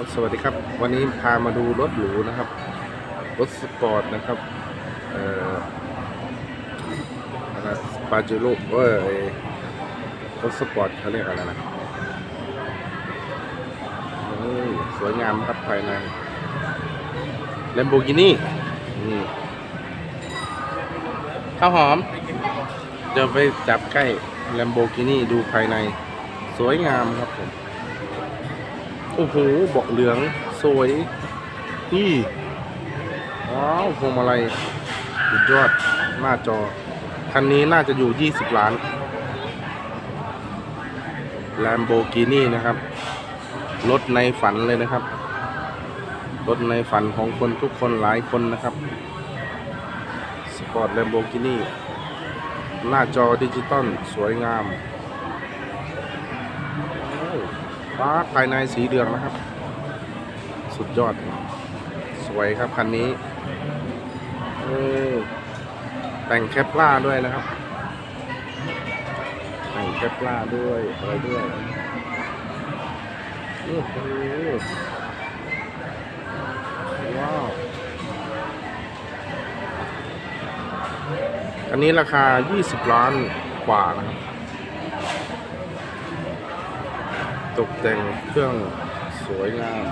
ครับสวัสดีครับ วันนี้พามาดูรถหรูนะครับ รถสปอร์ตนะครับเอ่อปาเจโร่เอ้ยรถสปอร์ตเขาเรียกอะไรนะสวยงามครับภายใน Lamborghini นี่ข้าวหอมจะไปจับใกล้ Lamborghini ดูภายใน สวยงามครับผม โอ้โหเบาะเหลืองสวยนี่ว้าวพวงมาลัยสุดยอดหน้าจอ คันนี้น่าจะอยู่ 20 ล้าน Lamborghini นะครับ รถในฝันเลยนะครับ รถในฝันของคนทุกคนหลายคนนะครับ สปอร์ต Lamborghini หน้าจอดิจิตอลสวยงาม ฟ้าภายในสีเหลืองนะครับ สุดยอด สวยครับคันนี้โอ้แต่งแคปล่าด้วยนะครับ แต่งแคปล่าด้วยอะไรด้วยว้าวอันนี้ราคา 20 ล้านกว่านะครับ ตกแต่งเครื่องสวยงาม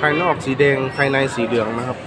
ภายนอกสีแดงภายในสีเหลืองนะครับ